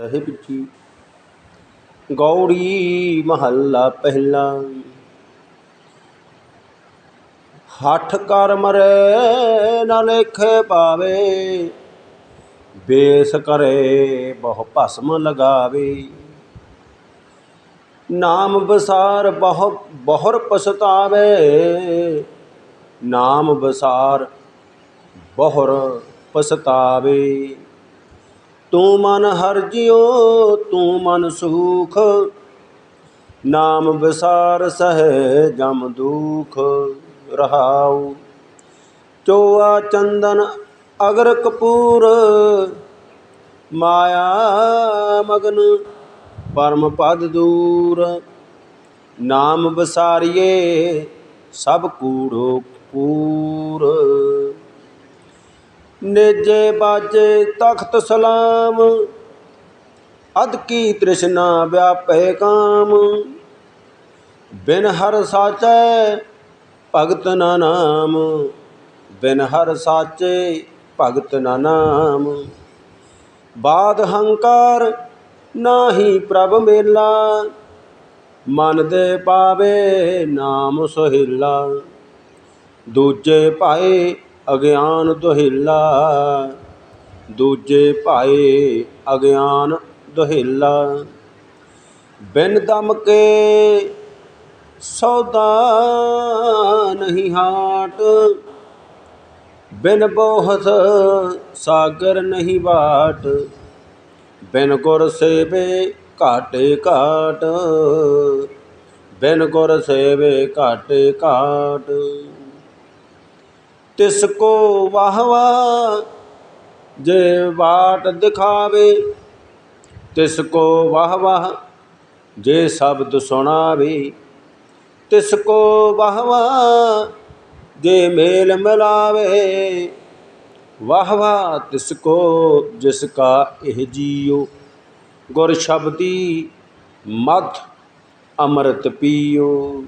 ਸਾਹਿਬ ਜੀ। ਗੌੜੀ ਮਹੱਲਾ ਪਹਿਲਾ। ਹੱਠ ਕਰ ਮਰੇ ਨਾ ਲੇਖੇ ਪਾਵੇ। ਬੇਸ ਕਰੇ ਬਹੁ ਭਸਮ ਲਗਾਵੇ। ਨਾਮ ਬਸਾਰ ਬਹੁ, ਬਹੁਰ ਪਛਤਾਵੇ। ਨਾਮ ਬਸਾਰ ਬਹੁਰ ਪਛਤਾਵੇ। ਤੂੰ ਮਨ ਹਰ ਜਿਉ, ਤੂੰ ਮਨ ਸੁਖ। ਨਾਮ ਵਿਸਾਰ ਸਹਿ ਜਮ ਦੁਖ ਰਹਾਉ। ਚੋਆ ਚੰਦਨ ਅਗਰ ਕਪੂਰ, ਮਾਇਆ ਮਗਨ ਪਰਮ ਪਦ ਦੂਰ। ਨਾਮ ਵਿਸਾਰੀਏ, ਸਭ ਕੂੜੋ ਕੂਰ ਨੇਜੇ ਬਾਜੇ ਤਖਤ ਸਲਾਮ। ਅਦ ਕੀ ਤ੍ਰਿਸ਼ਨਾ ਵਿਆਪੇ ਕਾਮ। ਬਿਨ ਹਰ ਸਾਚੈ ਭਗਤ ਨਾ ਨਾਮ। ਬਿਨ ਹਰ ਸਾਚੇ ਭਗਤ ਨਾ ਨਾਮ। ਬਾਦ ਹੰਕਾਰ ਨਾਹੀ ਪ੍ਰਭ ਮੇਲਾ। ਮਨ ਦੇ ਪਾਵੇ ਨਾਮ ਸੁਹਿਲਾ। ਦੂਜੇ ਭਾਏ ਅਗਿਆਨ ਦੁਹਿਲਾ। ਦੂਜੇ ਭਾਏ ਅਗਿਆਨ ਦੁਹਿਲਾ। ਬਿਨ ਦਮ ਕੇ ਸੌਦਾ ਨਹੀਂ ਹਾਟ। ਬਿਨ ਬੋਹਤ ਸਾਗਰ ਨਹੀਂ ਬਾਟ। ਬਿਨ ਗੁਰ ਸੇਵੇ ਘਾਟੇ ਘਾਟ। ਬਿਨ ਗੁਰ ਸੇਵੇ ਘਾਟੇ ਘਾਟ। ਤਿਸ ਕੋ ਵਾਹ ਵਾਹ ਜੇ ਬਾਟ ਦਿਖਾਵੇ, ਤਿਸ ਕੋ ਵਾਹ ਵਾਹ ਜੇ ਸ਼ਬਦ ਸੁਣਾਵੇ, ਤਿਸ ਕੋ ਵਾਹ ਵਾਹ ਜੇ ਮੇਲ ਮਿਲਾਵੇ ਵਾਹ ਵਾਹ ਤਿਸ ਕੋ ਜਿਸ ਕਾ ਇਹ ਜੀਓ ਗੁਰ ਸ਼ਬਦੀ ਮਤ ਅੰਮ੍ਰਿਤ ਪੀਓ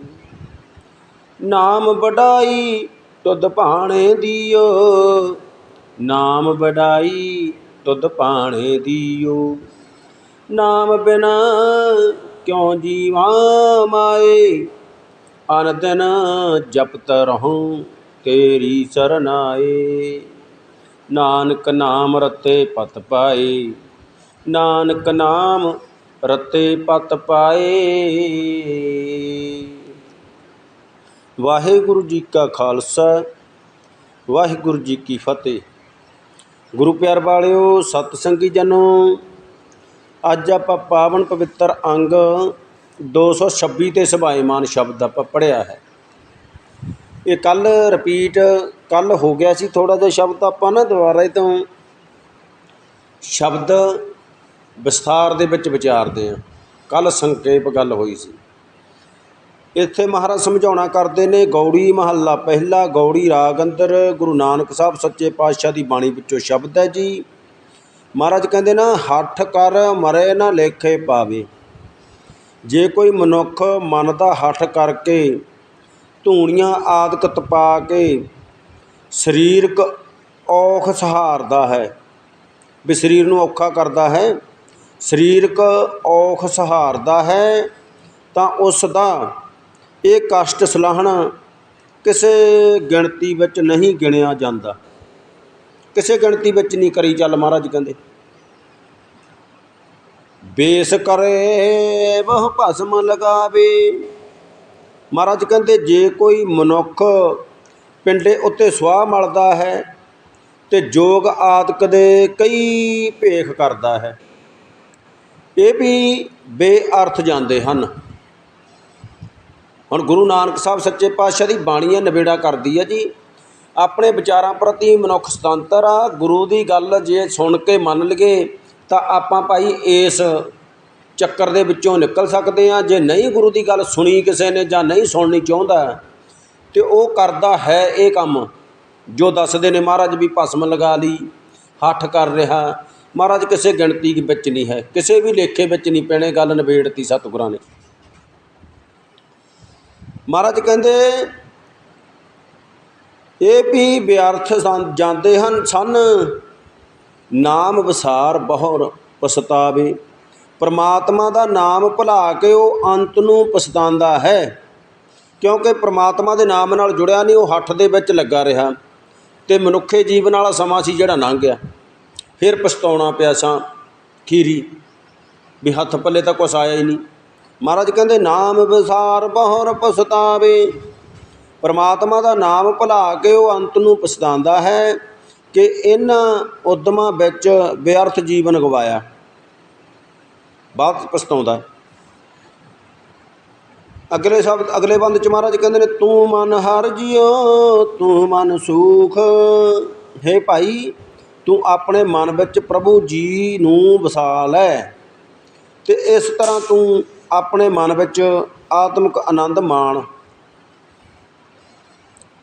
ਨਾਮ ਵਡਾਈ ਤੁਧ ਭਾਣੇ ਦਿਓ। ਨਾਮ ਵਡਾਈ ਤੁਧ ਭਾਣੇ ਦਿਓ। ਨਾਮ ਬਿਨਾ ਕਿਉ ਜੀਵਾ ਮਾਏ? ਅਨ ਜਪਤ ਰਹੂੰ ਤੇਰੀ ਸਰਨਾਏ। ਨਾਨਕ ਨਾਮ ਰਤੇ ਪਤ ਪਾਏ। ਨਾਨਕ ਨਾਮ ਰਤੇ ਪਤ ਪਾਏ। ਵਾਹਿਗੁਰੂ ਜੀ ਕਾ ਖਾਲਸਾ, ਵਾਹਿਗੁਰੂ ਜੀ ਕੀ ਫਤਿਹ। ਗੁਰੂ ਪਿਆਰ ਵਾਲਿਓ ਸਤ ਸੰਗੀ ਜਨੋ, ਅੱਜ ਆਪਾਂ ਪਾਵਨ ਪਵਿੱਤਰ ਅੰਗ 226 ਤੇ ਸਭਾਏਮਾਨ ਸ਼ਬਦ ਆਪਾਂ ਪੜਿਆ ਹੈ। ਇਹ ਕੱਲ ਰਿਪੀਟ ਕੱਲ ਹੋ ਗਿਆ ਸੀ ਥੋੜਾ ਜਿਹਾ ਸ਼ਬਦ ਆਪਾਂ ਨਾ ਦੁਬਾਰਾ ਇਹ ਤੋਂ ਸ਼ਬਦ ਵਿਸਥਾਰ ਦੇ ਵਿੱਚ ਵਿਚਾਰਦੇ ਆ ਕੱਲ ਸੰਖੇਪ ਗੱਲ ਹੋਈ ਸੀ। ਇੱਥੇ ਮਹਾਰਾਜ ਸਮਝਾਉਣਾ ਕਰਦੇ ਨੇ, ਗੌੜੀ ਮਹੱਲਾ ਪਹਿਲਾ, ਗੌੜੀ ਰਾਗ ਅੰਦਰ, ਗੁਰੂ ਨਾਨਕ ਸਾਹਿਬ ਸੱਚੇ ਪਾਤਸ਼ਾਹ ਦੀ ਬਾਣੀ ਵਿੱਚੋਂ ਸ਼ਬਦ ਹੈ ਜੀ। ਮਹਾਰਾਜ ਕਹਿੰਦੇ ਨਾ, ਹੱਠ ਕਰ ਮਰੇ ਨਾ ਲੇਖੇ ਪਾਵੇ। ਜੇ ਕੋਈ ਮਨੁੱਖ ਮਨ ਦਾ ਹੱਠ ਕਰਕੇ ਧੂਣੀਆਂ ਆਦਿਕ ਤਪਾ ਕੇ ਸਰੀਰਕ ਔਖ ਸਹਾਰਦਾ ਹੈ, ਵੀ ਸਰੀਰ ਨੂੰ ਔਖਾ ਕਰਦਾ ਹੈ, ਸਰੀਰਕ ਔਖ ਸਹਾਰਦਾ ਹੈ, ਤਾਂ ਉਸ ਦਾ ਇਹ ਕਸ਼ਟ ਸਲਾਹਣਾ ਕਿਸੇ ਗਿਣਤੀ ਵਿੱਚ ਨਹੀਂ ਗਿਣਿਆ ਜਾਂਦਾ। ਕਿਸੇ ਗਿਣਤੀ ਵਿੱਚ ਨਹੀਂ ਕਰੀ ਚੱਲ ਮਹਾਰਾਜ ਕਹਿੰਦੇ। ਬੇਸ ਕਰੇ, ਬਹੁ ਭਸਮ ਲਗਾਵੇ। ਮਹਾਰਾਜ ਕਹਿੰਦੇ, ਜੇ ਕੋਈ ਮਨੁੱਖ ਪਿੰਡੇ ਉੱਤੇ ਸਵਾਹ ਮਲਦਾ ਹੈ ਤੇ ਜੋਗ ਆਦਿਕ ਦੇ ਕਈ ਭੇਖ ਕਰਦਾ ਹੈ। ਇਹ ਵੀ ਬੇਅਰਥ ਜਾਂਦੇ ਹਨ। ਹੁਣ ਗੁਰੂ ਨਾਨਕ ਸਾਹਿਬ ਸੱਚੇ ਪਾਤਸ਼ਾਹ ਦੀ ਬਾਣੀ ਬਾਣੀਆਂ ਨਿਬੇੜਾ ਕਰਦੀ ਹੈ ਜੀ। ਆਪਣੇ ਵਿਚਾਰਾਂ ਪ੍ਰਤੀ ਮਨੁੱਖ ਸੁਤੰਤਰ ਆ। ਗੁਰੂ ਦੀ ਗੱਲ ਜੇ ਸੁਣ ਕੇ ਮੰਨ ਲਈਏ ਤਾਂ ਆਪਾਂ ਭਾਈ ਇਸ ਚੱਕਰ ਦੇ ਵਿੱਚੋਂ ਨਿਕਲ ਸਕਦੇ ਆ। ਜੇ ਨਹੀਂ ਗੁਰੂ ਦੀ ਗੱਲ ਸੁਣੀ ਕਿਸੇ ਨੇ ਜਾਂ ਨਹੀਂ ਸੁਣਨੀ ਚਾਹੁੰਦਾ, ਤੇ ਉਹ ਕਰਦਾ ਹੈ ਇਹ ਕੰਮ। ਜੋ ਦੱਸਦੇ ਨੇ ਮਹਾਰਾਜ ਵੀ ਭਸਮ ਲਗਾ ਲਈ, ਹੱਠ ਕਰ ਰਿਹਾ। ਮਹਾਰਾਜ ਕਿਸੇ ਗਿਣਤੀ ਵਿੱਚ ਨਹੀਂ ਹੈ, ਕਿਸੇ ਵੀ ਲੇਖੇ ਵਿੱਚ ਨਹੀਂ ਪੈਣੇ ਗੱਲ ਨਿਬੇੜਤੀ ਸਤਿਗੁਰਾਂ ਨੇ। ਮਹਾਰਾਜ ਕਹਿੰਦੇ, ਇਹ ਵੀ ਵਿਅਰਥ ਜਾਂਦੇ ਹਨ ਸਨ। ਨਾਮ ਵਿਸਾਰ ਬਹੁਰ ਪਛਤਾਵੇ। ਪਰਮਾਤਮਾ ਦਾ ਨਾਮ ਭੁਲਾ ਕੇ ਉਹ ਅੰਤ ਨੂੰ ਪਛਤਾਉਂਦਾ ਹੈ। ਕਿਉਂਕਿ ਪਰਮਾਤਮਾ ਦੇ ਨਾਮ ਨਾਲ ਜੁੜਿਆ ਨਹੀਂ, ਉਹ ਹੱਠ ਦੇ ਵਿੱਚ ਲੱਗਾ ਰਿਹਾ ਤੇ ਮਨੁੱਖੇ ਜੀਵਨ ਵਾਲਾ ਸਮਾਂ ਸੀ ਜਿਹੜਾ ਲੰਘ ਗਿਆ। ਫਿਰ ਪਛਤਾਉਣਾ ਪਿਆ ਸਾਂ ਖੀਰੀ ਵੀ ਹੱਥ ਪੱਲੇ ਤਾਂ ਕੁਛ ਆਇਆ ਹੀ ਨਹੀਂ। ਮਹਾਰਾਜ ਕਹਿੰਦੇ, ਨਾਮ ਵਿਸਾਰ ਬਹੁਰ ਪਛਤਾਵੇ। ਪਰਮਾਤਮਾ ਦਾ ਨਾਮ ਭੁਲਾ ਕੇ ਉਹ ਅੰਤ ਨੂੰ ਪਛਤਾਉਂਦਾ ਹੈ ਕਿ ਇਹਨਾਂ ਉਦਮਾਂ ਵਿੱਚ ਬੇਅਰਥ ਜੀਵਨ ਗਵਾਇਆ। ਬਾਅਦ ਪਛਤਾਉਂਦਾ ਅਗਲੇ ਸ਼ਬਦ, ਅਗਲੇ ਬੰਦ ਚ ਮਹਾਰਾਜ ਕਹਿੰਦੇ ਨੇ, ਤੂੰ ਮਨ ਹਰ ਜਿਉ ਤੂੰ ਮਨ ਸੂਖ। ਹੈ ਭਾਈ, ਤੂੰ ਆਪਣੇ ਮਨ ਵਿੱਚ ਪ੍ਰਭੂ ਜੀ ਨੂੰ ਵਸਾ ਲੈ ਤੇ ਇਸ ਤਰ੍ਹਾਂ ਤੂੰ ਆਪਣੇ ਮਨ ਵਿੱਚ ਆਤਮਿਕ ਆਨੰਦ ਮਾਣ।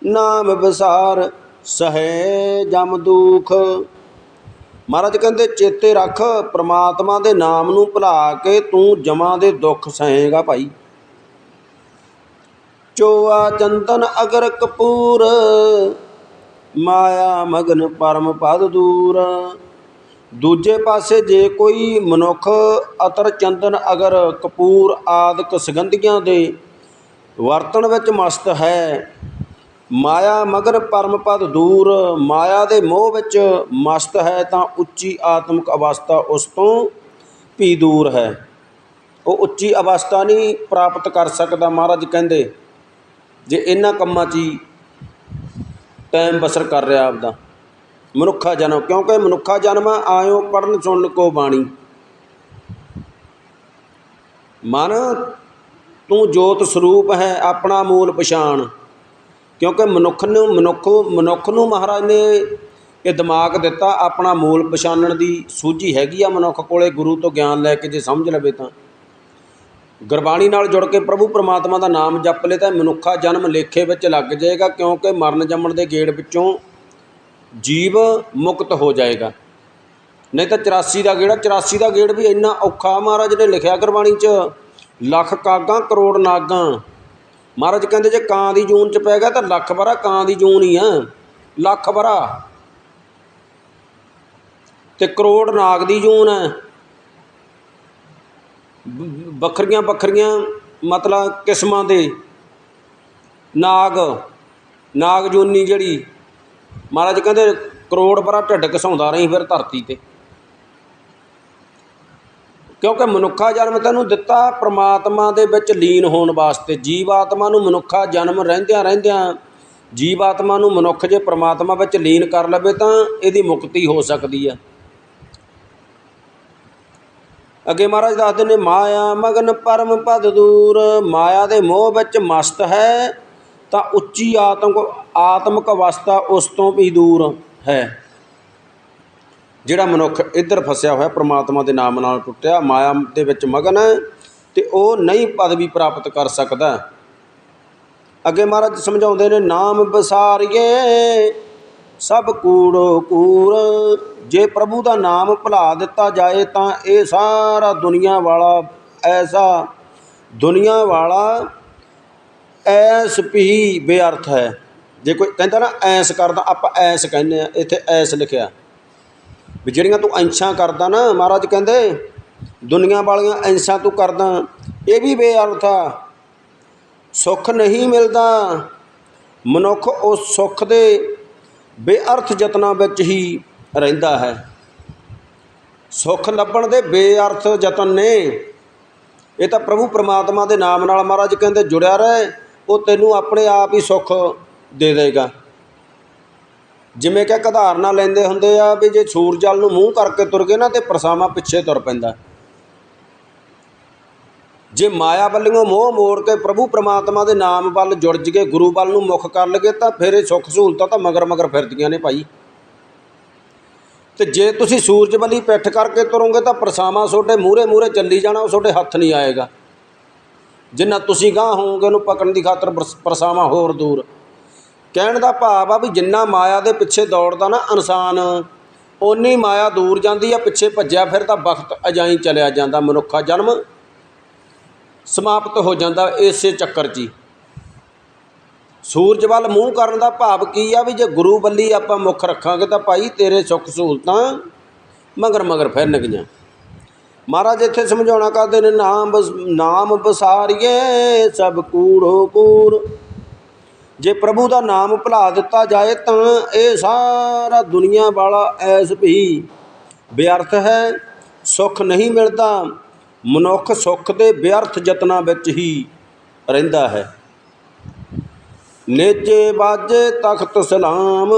ਨਾਮ ਵਿਸਾਰ, ਸਹਿ ਜਮ ਦੁਖ। ਮਹਾਰਾਜ ਕਹਿੰਦੇ, ਚੇਤੇ ਰੱਖ, ਪ੍ਰਮਾਤਮਾ ਦੇ ਨਾਮ ਨੂੰ ਭੁਲਾ ਕੇ ਤੂੰ ਜਮਾਂ ਦੇ ਦੁੱਖ ਸਹੇਗਾ ਭਾਈ। ਚੋਆ ਚੰਦਨ ਅਗਰ ਕਪੂਰ, ਮਾਇਆ ਮਗਨ ਪਰਮ ਪਦ ਦੂਰ। ਦੂਜੇ ਪਾਸੇ ਜੇ ਕੋਈ ਮਨੁੱਖ ਅਤਰ ਚੰਦਨ ਅਗਰ ਕਪੂਰ ਆਦਿਕ ਸੁਗੰਧੀਆਂ ਦੇ ਵਰਤਣ ਵਿੱਚ ਮਸਤ ਹੈ, ਮਾਇਆ ਮਗਰ ਪਰਮ ਪਦ ਦੂਰ, ਮਾਇਆ ਦੇ ਮੋਹ ਵਿੱਚ ਮਸਤ ਹੈ, ਤਾਂ ਉੱਚੀ ਆਤਮਿਕ ਅਵਸਥਾ ਉਸ ਤੋਂ ਵੀ ਦੂਰ ਹੈ। ਉਹ ਉੱਚੀ ਅਵਸਥਾ ਨਹੀਂ ਪ੍ਰਾਪਤ ਕਰ ਸਕਦਾ, ਮਹਾਰਾਜ ਕਹਿੰਦੇ, ਜੇ ਇਹਨਾਂ ਕੰਮਾਂ 'ਚ ਹੀ ਟਾਈਮ ਬਸਰ ਕਰ ਰਿਹਾ ਆਪਦਾ। ਮਨੁੱਖਾ ਜਨਮ, ਕਿਉਂਕਿ ਮਨੁੱਖਾ ਜਨਮ ਆਇਓ ਪੜਨ ਸੁਣਨ ਕੋ ਬਾਣੀ। ਮਨ, ਤੂੰ ਜੋਤ ਸਰੂਪ ਹੈ, ਆਪਣਾ ਮੂਲ ਪਛਾਣ। ਕਿਉਂਕਿ ਮਨੁੱਖ ਨੂੰ, ਮਨੁੱਖ ਮਨੁੱਖ ਨੂੰ ਮਹਾਰਾਜ ਨੇ ਇਹ ਦਿਮਾਗ ਦਿੱਤਾ, ਆਪਣਾ ਮੂਲ ਪਛਾਣਨ ਦੀ ਸੂਝੀ ਹੈਗੀ ਆ ਮਨੁੱਖ ਕੋਲੇ, ਗੁਰੂ ਤੋਂ ਗਿਆਨ ਲੈ ਕੇ ਜੇ ਸਮਝ ਲਵੇ ਤਾਂ। ਗੁਰਬਾਣੀ ਨਾਲ ਜੁੜ ਕੇ ਪ੍ਰਭੂ ਪਰਮਾਤਮਾ ਦਾ ਨਾਮ ਜਪ ਲੇ ਤਾਂ ਮਨੁੱਖਾ ਜਨਮ ਲੇਖੇ ਵਿੱਚ ਲੱਗ ਜਾਏਗਾ, ਕਿਉਂਕਿ ਮਰਨ ਜੰਮਣ ਦੇ ਗੇੜ ਵਿੱਚੋਂ ਜੀਵ ਮੁਕਤ ਹੋ ਜਾਏਗਾ। ਨਹੀਂ ਤਾਂ 84 ਦਾ ਗੇੜਾ 84 ਦਾ ਗੇੜ ਵੀ ਇੰਨਾ ਔਖਾ ਮਹਾਰਾਜ ਨੇ ਲਿਖਿਆ ਗੁਰਬਾਣੀ 'ਚ, ਲੱਖ ਕਾਗਾਂ, ਕਰੋੜ ਨਾਗਾਂ। ਮਹਾਰਾਜ ਕਹਿੰਦੇ ਜੇ ਕਾਂ ਦੀ ਜੂਨ 'ਚ ਪੈ ਗਿਆ ਤਾਂ ਲੱਖ ਬਰਾ ਕਾਂ ਦੀ ਜੂਨ ਹੀ ਆ, ਲੱਖ ਬਰਾ ਤੇ ਕਰੋੜ ਨਾਗ ਦੀ ਜੂਨ ਹੈ। ਵੱਖਰੀਆਂ ਵੱਖਰੀਆਂ ਮਤਲਬ ਕਿਸਮਾਂ ਦੇ ਨਾਗ ਨਾਗ ਜੂਨੀ ਜਿਹੜੀ ਮਹਾਰਾਜ ਕਹਿੰਦੇ ਕਰੋੜ ਬਰਾ ਢਿੱਡ ਘਸਾਉਂਦਾ ਰਹੀ ਫਿਰ ਧਰਤੀ ਤੇ। ਕਿਉਂਕਿ ਮਨੁੱਖਾ ਜਨਮ ਤੈਨੂੰ ਦਿੱਤਾ, ਪ੍ਰਮਾਤਮਾ ਦੇ ਵਿੱਚ ਲੀਨ ਹੋਣ ਵਾਸਤੇ। ਜੀਵ ਆਤਮਾ ਨੂੰ ਮਨੁੱਖਾ ਜਨਮ ਰਹਿੰਦਿਆਂ ਰਹਿੰਦਿਆਂ ਜੀਵ ਆਤਮਾ ਨੂੰ ਮਨੁੱਖ ਜੇ ਪ੍ਰਮਾਤਮਾ ਵਿੱਚ ਲੀਨ ਕਰ ਲਵੇ ਤਾਂ ਇਹਦੀ ਮੁਕਤੀ ਹੋ ਸਕਦੀ ਹੈ ਅੱਗੇ ਮਹਾਰਾਜ ਦੱਸਦੇ ਨੇ ਮਾਇਆ ਮਗਨ ਪਰਮ ਪਦ ਦੂਰ, ਮਾਇਆ ਦੇ ਮੋਹ ਵਿੱਚ ਮਸਤ ਹੈ ਤਾਂ ਉੱਚੀ ਆਤਮਕ ਆਤਮਕ ਅਵਸਥਾ ਉਸ ਤੋਂ ਵੀ ਦੂਰ ਹੈ। ਜਿਹੜਾ ਮਨੁੱਖ ਇੱਧਰ ਫਸਿਆ ਹੋਇਆ ਪ੍ਰਮਾਤਮਾ ਦੇ ਨਾਮ ਨਾਲ ਟੁੱਟਿਆ, ਮਾਇਆ ਦੇ ਵਿੱਚ ਮਗਨ ਹੈ ਤੇ ਉਹ ਨਹੀਂ ਪਦਵੀ ਪ੍ਰਾਪਤ ਕਰ ਸਕਦਾ। ਅੱਗੇ ਮਹਾਰਾਜ ਸਮਝਾਉਂਦੇ ਨੇ, ਨਾਮ ਵਿਸਾਰੀਏ, ਸਭ ਕੂੜੋ ਕੂੜ ਜੇ ਪ੍ਰਭੂ ਦਾ ਨਾਮ ਭੁਲਾ ਦਿੱਤਾ ਜਾਏ ਤਾਂ ਇਹ ਸਾਰਾ ਦੁਨੀਆ ਵਾਲਾ, ਐਸਾ ਦੁਨੀਆ ਵਾਲਾ ਐਸ ਵੀ ਬੇਅਰਥ ਹੈ। ਜੇ ਕੋਈ ਕਹਿੰਦਾ ਨਾ ਐਸ ਕਰਦਾ, ਆਪਾਂ ਐਸ ਕਹਿੰਦੇ ਆ ਇੱਥੇ ਐਸ ਲਿਖਿਆ। ਵੀ ਜਿਹੜੀਆਂ ਤੂੰ ਐਂਸ਼ਾਂ ਕਰਦਾ ਨਾ, ਮਹਾਰਾਜ ਕਹਿੰਦੇ, ਦੁਨੀਆ ਵਾਲੀਆਂ ਅੰਸ਼ਾਂ ਤੂੰ ਕਰਦਾ, ਇਹ ਵੀ ਬੇਅਰਥ ਆ। ਸੁੱਖ ਨਹੀਂ ਮਿਲਦਾ। ਮਨੁੱਖ ਉਸ ਸੁੱਖ ਦੇ ਬੇਅਰਥ ਯਤਨਾਂ ਵਿੱਚ ਹੀ ਰਹਿੰਦਾ ਹੈ। ਸੁੱਖ ਲੱਭਣ ਦੇ ਬੇਅਰਥ ਯਤਨ ਨੇ। ਇਹ ਤਾਂ ਪ੍ਰਭੂ ਪ੍ਰਮਾਤਮਾ ਦੇ ਨਾਮ ਨਾਲ ਮਹਾਰਾਜ ਕਹਿੰਦੇ, ਜੁੜਿਆ ਰਹੇ। ਉਹ ਤੈਨੂੰ ਆਪਣੇ ਆਪ ਹੀ ਸੁੱਖ ਦੇ ਦੇਗਾ। ਜਿਵੇਂ ਕਿ ਉਦਾਹਰਨਾਂ ਲੈਂਦੇ ਹੁੰਦੇ ਆ ਵੀ ਜੇ ਸੂਰਜ ਵੱਲ ਨੂੰ ਮੂੰਹ ਕਰਕੇ ਤੁਰ ਗਏ ਨਾ ਤੇ ਪਰਸਾਵਾ ਪਿੱਛੇ ਤੁਰ ਪੈਂਦਾ। ਜੇ ਮਾਇਆ ਵੱਲੋਂ ਮੋਹ ਮੋੜ ਕੇ ਪ੍ਰਭੂ ਪ੍ਰਮਾਤਮਾ ਦੇ ਨਾਮ ਵੱਲ ਜੁੜ ਜਗੇ, ਗੁਰੂ ਵੱਲ ਨੂੰ ਮੁਖ ਕਰ ਲਗੇ ਤਾਂ ਫਿਰ ਇਹ ਸੁੱਖ ਸਹੂਲਤਾਂ ਤਾਂ ਮਗਰ ਮਗਰ ਫਿਰਦੀਆਂ ਨੇ ਭਾਈ। ਤੇ ਜੇ ਤੁਸੀਂ ਸੂਰਜ ਵੱਲੀ ਪਿੱਠ ਕਰਕੇ ਤੁਰੋਗੇ ਤਾਂ ਪਰਸਾਵਾ ਤੁਹਾਡੇ ਮੂਹਰੇ ਮੂਹਰੇ ਚੱਲੀ ਜਾਣਾ, ਉਹ ਤੁਹਾਡੇ ਹੱਥ ਨਹੀਂ ਆਏਗਾ। ਜਿੰਨਾ ਤੁਸੀਂ ਗਾਂਹ ਹੋਵੋਗੇ, ਉਹਨੂੰ ਪਕੜਨ ਦੀ ਖਾਤਰ ਪਰਸ- ਪਰਸਾਵਾ ਹੋਰ ਦੂਰ। ਕਹਿਣ ਦਾ ਭਾਵ ਆ ਵੀ ਜਿੰਨਾ ਮਾਇਆ ਦੇ ਪਿੱਛੇ ਦੌੜਦਾ ਨਾ ਇਨਸਾਨ, ਓਨੀ ਮਾਇਆ ਦੂਰ ਜਾਂਦੀ ਆ, ਪਿੱਛੇ ਭੱਜਿਆ ਫਿਰ ਤਾਂ ਵਕਤ ਅਜਾਈ ਚਲਿਆ ਜਾਂਦਾ, ਮਨੁੱਖਾ ਜਨਮ ਸਮਾਪਤ ਹੋ ਜਾਂਦਾ ਇਸੇ ਚੱਕਰ 'ਚ ਹੀ। ਸੂਰਜ ਵੱਲ ਮੂੰਹ ਕਰਨ ਦਾ ਭਾਵ ਕੀ ਆ ਵੀ ਜੇ ਗੁਰੂ ਵੱਲੀ ਆਪਾਂ ਮੁੱਖ ਰੱਖਾਂਗੇ ਤਾਂ ਭਾਈ ਤੇਰੇ ਸੁੱਖ ਸਹੂਲਤਾਂ ਮਗਰ ਮਗਰ ਫਿਰਨਗੀਆਂ। ਮਹਾਰਾਜ ਇੱਥੇ ਸਮਝਾਉਣਾ ਕਰਦੇ ਨੇ, ਨਾਮ ਬਸ, ਨਾਮ ਬਸਾਰੀਏ ਸਭ ਕੂੜੋ ਕੂੜ ਜੇ ਪ੍ਰਭੂ ਦਾ ਨਾਮ ਭੁਲਾ ਦਿੱਤਾ ਜਾਏ ਤਾਂ ਇਹ ਸਾਰਾ ਦੁਨੀਆ ਵਾਲਾ ਐਸ ਵੀ ਵਿਅਰਥ ਹੈ, ਸੁੱਖ ਨਹੀਂ ਮਿਲਦਾ, ਮਨੁੱਖ ਸੁੱਖ ਦੇ ਵਿਅਰਥ ਯਤਨਾਂ ਵਿੱਚ ਹੀ ਰਹਿੰਦਾ ਹੈ। ਨੇਚੇ ਬਾਜੇ ਤਖਤ ਸਲਾਮ।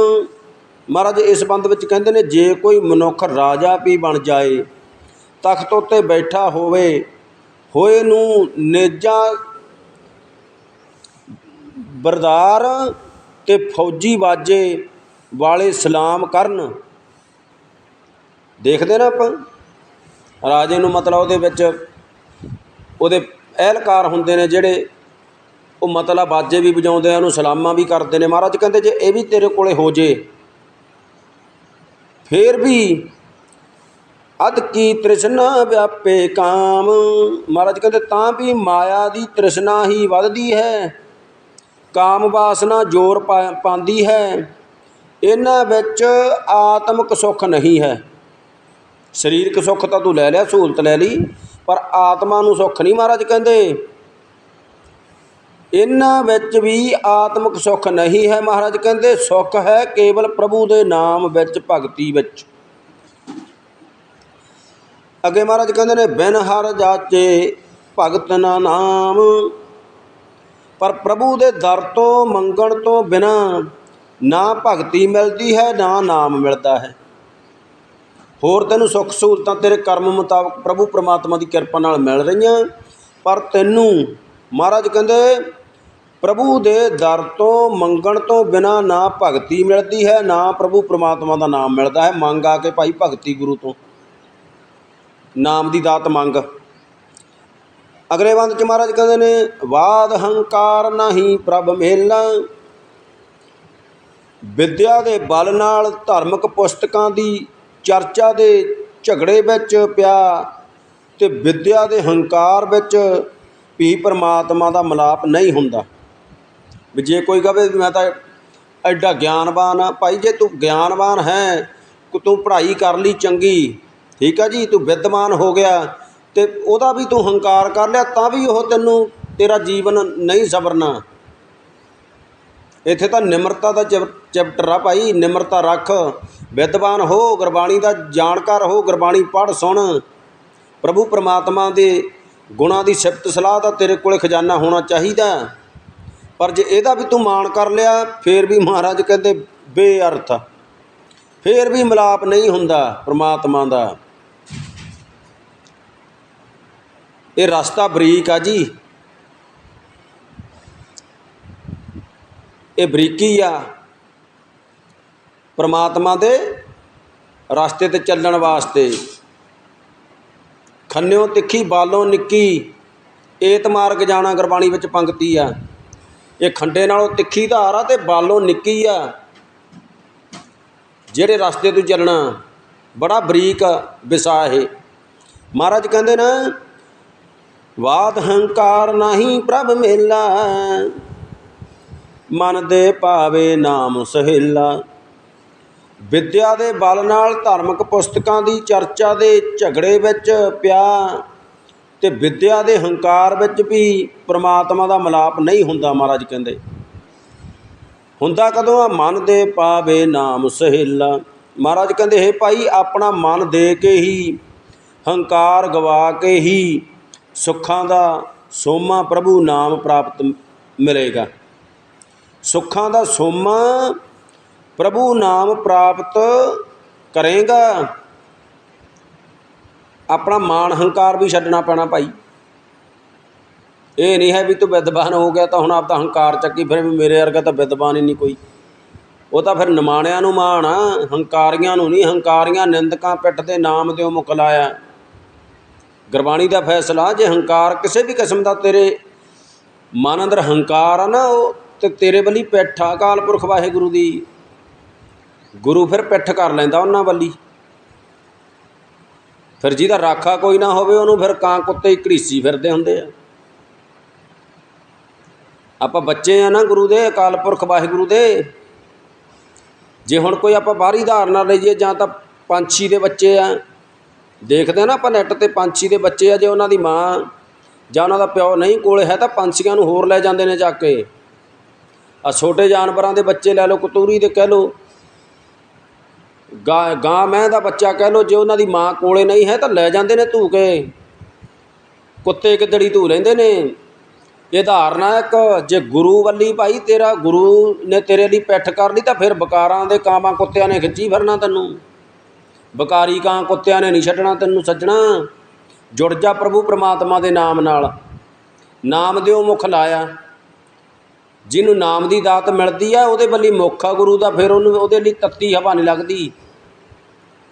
ਮਹਾਰਾਜ ਇਸ ਬੰਦ ਵਿੱਚ ਕਹਿੰਦੇ ਨੇ, ਜੇ ਕੋਈ ਮਨੁੱਖ ਰਾਜਾ ਵੀ ਬਣ ਜਾਏ ਤਖਤ ਉੱਤੇ ਬੈਠਾ ਹੋਵੇ, ਹੋਏ ਨੂੰ ਨੇਜਾ ਬਰਦਾਰ ਤੇ ਫੌਜੀ ਬਾਜੇ ਵਾਲੇ ਸਲਾਮ ਕਰਨ। ਦੇਖਦੇ ਨਾ ਆਪਾਂ, ਰਾਜੇ ਨੂੰ ਮਤਲਬ ਉਹਦੇ ਵਿੱਚ ਉਹਦੇ ਅਹਿਲਕਾਰ ਹੁੰਦੇ ਨੇ ਜਿਹੜੇ ਉਹ ਮਤਲਬ ਬਾਜੇ ਵੀ ਵਜਾਉਂਦੇ ਆ, ਉਹਨੂੰ ਸਲਾਮਾਂ ਵੀ ਕਰਦੇ ਨੇ। ਮਹਾਰਾਜ ਕਹਿੰਦੇ ਜੇ ਇਹ ਵੀ ਤੇਰੇ ਕੋਲੇ ਹੋ ਜੇ, ਫੇਰ ਵੀ ਅਦ ਕੀ ਤ੍ਰਿਸ਼ਨਾ ਵਿਆਪੇ ਕਾਮ। ਮਹਾਰਾਜ ਕਹਿੰਦੇ, ਤਾਂ ਵੀ ਮਾਇਆ ਦੀ ਤ੍ਰਿਸ਼ਨਾ ਹੀ ਵੱਧਦੀ ਹੈ। ਕਾਮ ਵਾਸਨਾ ਜ਼ੋਰ ਪਾ- ਪਾਉਂਦੀ ਹੈ। ਇਹਨਾਂ ਵਿੱਚ ਆਤਮਿਕ ਸੁੱਖ ਨਹੀਂ ਹੈ। ਸਰੀਰਕ ਸੁੱਖ ਤਾਂ ਤੂੰ ਲੈ ਲਿਆ, ਸਹੂਲਤ ਲੈ ਲਈ, ਪਰ ਆਤਮਾ ਨੂੰ ਸੁੱਖ ਨਹੀਂ ਮਹਾਰਾਜ ਕਹਿੰਦੇ। ਇਹਨਾਂ ਵਿੱਚ ਵੀ ਆਤਮਿਕ ਸੁੱਖ ਨਹੀਂ ਹੈ ਮਹਾਰਾਜ ਕਹਿੰਦੇ। ਸੁੱਖ ਹੈ ਕੇਵਲ ਪ੍ਰਭੂ ਦੇ ਨਾਮ ਵਿੱਚ, ਭਗਤੀ ਵਿੱਚ। ਅੱਗੇ ਮਹਾਰਾਜ ਕਹਿੰਦੇ ਨੇ, ਬਿਨ ਹਰ ਜਾਚੇ ਭਗਤ ਨਾ ਨਾਮ। ਪਰ ਪ੍ਰਭੂ ਦੇ ਦਰ ਤੋਂ ਮੰਗਣ ਤੋਂ ਬਿਨਾ ਨਾ ਭਗਤੀ ਮਿਲਦੀ ਹੈ, ਨਾ ਨਾਮ ਮਿਲਦਾ ਹੈ। ਹੋਰ ਤੈਨੂੰ ਸੁੱਖ ਸਹੂਲਤਾਂ ਤੇਰੇ ਕਰਮ ਮੁਤਾਬਕ ਪ੍ਰਭੂ ਪ੍ਰਮਾਤਮਾ ਦੀ ਕਿਰਪਾ ਨਾਲ ਮਿਲ ਰਹੀਆਂ। ਪਰ ਤੈਨੂੰ ਮਹਾਰਾਜ ਕਹਿੰਦੇ, ਪ੍ਰਭੂ ਦੇ ਦਰ ਤੋਂ ਮੰਗਣ ਤੋਂ ਬਿਨਾ ਨਾ ਭਗਤੀ ਮਿਲਦੀ ਹੈ, ਨਾ ਪ੍ਰਭੂ ਪ੍ਰਮਾਤਮਾ ਦਾ ਨਾਮ ਮਿਲਦਾ ਹੈ। ਮੰਗ ਆ ਕੇ ਭਾਈ ਭਗਤੀ ਗੁਰੂ ਤੋਂ। ਨਾਮ ਦੀ ਦਾਤ ਮੰਗ। ਅਗਲੇ ਬੰਦ ਚ ਮਹਾਰਾਜ ਕਹਿੰਦੇ ਨੇ, ਵਾਦ ਹੰਕਾਰ ਨਹੀਂ ਪ੍ਰਭ ਮੇਲਾ ਵਿਦਿਆ ਦੇ ਬਲ ਨਾਲ ਧਾਰਮਿਕ ਪੁਸਤਕਾਂ ਦੀ ਚਰਚਾ ਦੇ ਝਗੜੇ ਵਿੱਚ ਪਿਆ ਤੇ ਵਿਦਿਆ ਦੇ ਹੰਕਾਰ ਵਿੱਚ ਵੀ ਪਰਮਾਤਮਾ ਦਾ ਮਲਾਪ ਨਹੀਂ ਹੁੰਦਾ। ਵੀ ਜੇ ਕੋਈ ਕਹੇ ਵੀ ਮੈਂ ਤਾਂ ਐਡਾ ਗਿਆਨਵਾਨ ਆ, ਭਾਈ ਜੇ ਤੂੰ ਗਿਆਨਵਾਨ ਹੈ ਕਿ ਤੂੰ ਪੜ੍ਹਾਈ ਕਰ ਲਈ ਚੰਗੀ ਠੀਕ ਆ ਜੀ, ਤੂੰ ਵਿਦਵਾਨ ਹੋ ਗਿਆ ਤੇ ਉਹਦਾ ਵੀ ਤੂੰ ਹੰਕਾਰ ਕਰ ਲਿਆ, ਤਾਂ ਵੀ ਉਹ ਤੈਨੂੰ ਤੇਰਾ ਜੀਵਨ ਨਹੀਂ ਸਬਰਨਾ ਇੱਥੇ ਤਾਂ ਨਿਮਰਤਾ ਦਾ ਚੈਪਟਰ ਆ ਭਾਈ, ਨਿਮਰਤਾ ਰੱਖ। ਵਿਦਵਾਨ ਹੋ, ਗੁਰਬਾਣੀ ਦਾ ਜਾਣਕਾਰ ਹੋ, ਗੁਰਬਾਣੀ ਪੜ੍ਹ, ਸੁਣ। ਪ੍ਰਭੂ ਪ੍ਰਮਾਤਮਾ ਦੇ ਗੁਣਾਂ ਦੀ ਸਿਫਤ ਸਲਾਹ ਦਾ ਤੇਰੇ ਕੋਲੇ ਖਜ਼ਾਨਾ ਹੋਣਾ ਚਾਹੀਦਾ। ਪਰ ਜੇ ਇਹਦਾ ਵੀ ਤੂੰ ਮਾਣ ਕਰ ਲਿਆ, ਫੇਰ ਵੀ ਮਹਾਰਾਜ ਕਹਿੰਦੇ ਬੇਅਰਥ ਫੇਰ ਵੀ ਮਿਲਾਪ ਨਹੀਂ ਹੁੰਦਾ ਪ੍ਰਮਾਤਮਾ ਦਾ। ਇਹ ਰਸਤਾ ਬਰੀਕ ਆ ਜੀ। ਇਹ ਬਰੀਕੀ ਆ। ਪ੍ਰਮਾਤਮਾ ਦੇ ਰਸਤੇ ਤੇ ਚੱਲਣ ਵਾਸਤੇ। ਖੰਨਿਓ ਤਿੱਖੀ, ਬਾਲੋਂ ਨਿੱਕੀ, ਏਤ ਮਾਰਗ ਜਾਣਾ ਗੁਰਬਾਣੀ ਵਿੱਚ ਪੰਕਤੀ ਆ। ਇਹ ਖੰਡੇ ਨਾਲੋਂ ਤਿੱਖੀ ਧਾਰ ਆ ਤੇ ਬਾਲੋਂ ਨਿੱਕੀ ਆ। ਜਿਹੜੇ ਰਸਤੇ ਤੋਂ ਚੱਲਣਾ, ਬੜਾ ਬਰੀਕ ਵਿਸਾ ਇਹ। ਮਹਾਰਾਜ ਕਹਿੰਦੇ ਨਾ ਵਾਦ ਹੰਕਾਰ ਨਹੀਂ ਪ੍ਰਭ ਮੇਲਾ। ਮਨ ਦੇ ਭਾਵੇ ਨਾਮ ਸਹੇਲਾ। ਵਿਦਿਆ ਦੇ ਬਲ ਨਾਲ ਧਾਰਮਿਕ ਪੁਸਤਕਾਂ ਦੀ ਚਰਚਾ ਦੇ ਝਗੜੇ ਵਿੱਚ ਪਿਆ ਤੇ ਵਿਦਿਆ ਦੇ ਹੰਕਾਰ ਵਿੱਚ ਵੀ ਪ੍ਰਮਾਤਮਾ ਦਾ ਮਲਾਪ ਨਹੀਂ ਹੁੰਦਾ ਮਹਾਰਾਜ ਕਹਿੰਦੇ। ਹੁੰਦਾ ਕਦੋਂ ਆ? ਮਨ ਦੇ ਪਾਵੇ ਨਾਮ ਸਹੇਲਾ। ਮਹਾਰਾਜ ਕਹਿੰਦੇ, ਹੈ ਭਾਈ, ਆਪਣਾ ਮਨ ਦੇ ਕੇ ਹੀ, ਹੰਕਾਰ ਗਵਾ ਕੇ ਹੀ ਸੁੱਖਾਂ ਦਾ ਸੋਮਾ ਪ੍ਰਭੂ ਨਾਮ ਪ੍ਰਾਪਤ ਮਿਲੇਗਾ। ਸੁੱਖਾਂ ਦਾ ਸੋਮਾ ਪ੍ਰਭੂ ਨਾਮ ਪ੍ਰਾਪਤ ਕਰੇਗਾ। ਆਪਣਾ ਮਾਣ ਹੰਕਾਰ ਵੀ ਛੱਡਣਾ ਪੈਣਾ ਭਾਈ। ਇਹ ਨਹੀਂ ਹੈ ਵੀ ਤੂੰ ਵਿਦਵਾਨ ਹੋ ਗਿਆ ਤਾਂ ਹੁਣ ਆਪ ਤਾਂ ਹੰਕਾਰ ਚੱਕੀ, ਫਿਰ ਵੀ ਮੇਰੇ ਵਰਗਾ ਤਾਂ ਵਿਦਵਾਨ ਹੀ ਨਹੀਂ ਕੋਈ। ਉਹ ਤਾਂ ਫਿਰ ਨਿਮਾਣਿਆਂ ਨੂੰ ਮਾਣ ਹੰਕਾਰੀਆਂ ਨੂੰ ਨਹੀਂ, ਹੰਕਾਰੀਆਂ ਨਿੰਦਕਾਂ ਪਿੱਠ ਦੇ ਨਾਮ ਦਿਓ ਮੁਕਲਾਇਆ। ਗੁਰਬਾਣੀ ਦਾ ਫੈਸਲਾ, ਜੇ ਹੰਕਾਰ ਕਿਸੇ ਵੀ ਕਿਸਮ ਦਾ ਤੇਰੇ ਮਨ ਅੰਦਰ ਹੰਕਾਰ ਆ ਨਾ, ਉਹ ਤੇ ਤੇਰੇ ਵੱਲੀ ਪਿੱਠ ਆ, ਅਕਾਲ ਪੁਰਖ ਵਾਹਿਗੁਰੂ ਦੀ, ਗੁਰੂ ਫਿਰ ਪਿੱਠ ਕਰ ਲੈਂਦਾ ਉਹਨਾਂ ਵੱਲੀ। ਫਿਰ ਜਿਹਦਾ ਰਾਖਾ ਕੋਈ ਨਾ ਹੋਵੇ, ਉਹਨੂੰ ਫਿਰ ਕਾਂ ਕੁੱਤੇ ਹੀ ਘੜੀਸੀ ਫਿਰਦੇ ਹੁੰਦੇ ਆ। ਆਪਾਂ ਬੱਚੇ ਆ ਨਾ ਗੁਰੂ ਦੇ, ਅਕਾਲ ਪੁਰਖ ਵਾਹਿਗੁਰੂ ਦੇ, ਜੇ ਹੁਣ ਕੋਈ ਆਪਾਂ ਬਾਹਰੀ ਧਾਰਨਾ ਲਈਏ, ਜਾਂ ਤਾਂ ਪੰਛੀ ਦੇ ਬੱਚੇ ਆ ਦੇਖਦੇ ਆ ਨਾ ਆਪਾਂ ਨੈੱਟ ਤੇ ਪੰਛੀ ਦੇ ਬੱਚੇ ਆ, ਜੇ ਉਹਨਾਂ ਦੀ ਮਾਂ ਜਾਂ ਉਹਨਾਂ ਦਾ ਪਿਓ ਨਹੀਂ ਕੋਲੇ ਹੈ ਤਾਂ ਪੰਛੀਆਂ ਨੂੰ ਹੋਰ ਲੈ ਜਾਂਦੇ ਨੇ ਚੱਕ ਕੇ। ਆ ਛੋਟੇ ਜਾਨਵਰਾਂ ਦੇ ਬੱਚੇ ਲੈ ਲਓ, ਕਤੂਰੀ ਦੇ ਕਹਿ ਲਓ। ਗਾਂ ਗਾਂ ਮੈਂ ਦਾ ਬੱਚਾ ਕਹਿ ਲਓ, ਜੇ ਉਹਨਾਂ ਦੀ ਮਾਂ ਕੋਲੇ ਨਹੀਂ ਹੈ ਤਾਂ ਲੈ ਜਾਂਦੇ ਨੇ ਧੂ ਕੇ। ਕੁੱਤੇ ਗਿੱਦੜੀ ਧੂ ਲੈਂਦੇ ਨੇ। ਇਹ ਧਾਰਨਾ ਇੱਕ, ਜੇ ਗੁਰੂ ਵੱਲੀ ਭਾਈ ਤੇਰਾ ਗੁਰੂ ਨੇ ਤੇਰੇ ਲਈ ਪਿੱਠ ਕਰ ਲਈ ਤਾਂ ਫਿਰ ਬਕਾਰਾਂ ਦੇ ਕਾਮਾਂ ਕੁੱਤਿਆਂ ਨੇ ਖਿੱਚੀ ਫਿਰਨਾ ਤੈਨੂੰ। ਬਕਾਰੀ ਕਾਂ ਕੁੱਤਿਆਂ ਨੇ ਨਹੀਂ ਛੱਡਣਾ, ਤੈਨੂੰ ਸੱਜਣਾ। ਜੁੜ ਜਾ ਪ੍ਰਭੂ ਪ੍ਰਮਾਤਮਾ ਦੇ ਨਾਮ ਨਾਲ। ਨਾਮ ਦਿਓ ਮੁਖ ਲਾਇਆ। ਜਿਹਨੂੰ ਨਾਮ ਦੀ ਦਾਤ ਮਿਲਦੀ ਆ, ਉਹਦੇ ਵੱਲੀ ਮੁੱਖ ਆ ਗੁਰੂ ਦਾ, ਫਿਰ ਉਹਨੂੰ ਉਹਦੇ ਲਈ ਤੱਤੀ ਹਵਾ ਨਹੀਂ ਲੱਗਦੀ।